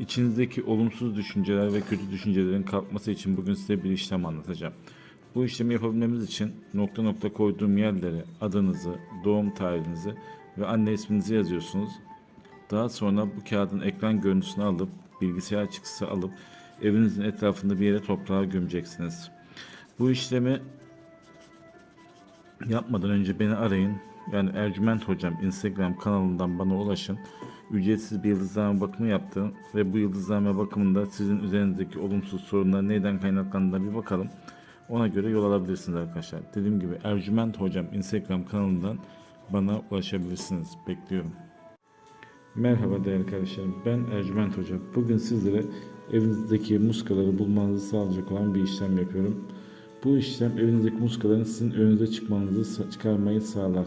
İçinizdeki olumsuz düşünceler ve kötü düşüncelerin kalkması için bugün size bir işlem anlatacağım. Bu işlemi yapabilmemiz için nokta nokta koyduğum yerlere adınızı, doğum tarihinizi ve anne isminizi yazıyorsunuz. Daha sonra bu kağıdın ekran görüntüsünü alıp bilgisayar çıktısı alıp evinizin etrafında bir yere toprağa gömeceksiniz. Bu işlemi yapmadan önce beni arayın. Yani Ercüment Hocam Instagram kanalından bana ulaşın. Ücretsiz bir yıldızlama bakımı yaptım ve bu yıldızlama bakımında sizin üzerinizdeki olumsuz sorunlar neyden kaynaklandığına bir bakalım. Ona göre yol alabilirsiniz arkadaşlar. Dediğim gibi Ercüment Hocam Instagram kanalından bana ulaşabilirsiniz. Bekliyorum. Merhaba değerli kardeşlerim. Ben Ercüment Hoca. Bugün sizlere evinizdeki muskaları bulmanızı sağlayacak olan bir işlem yapıyorum. Bu işlem evinizdeki muskaların sizin önünüze çıkmanızı çıkarmayı sağlar.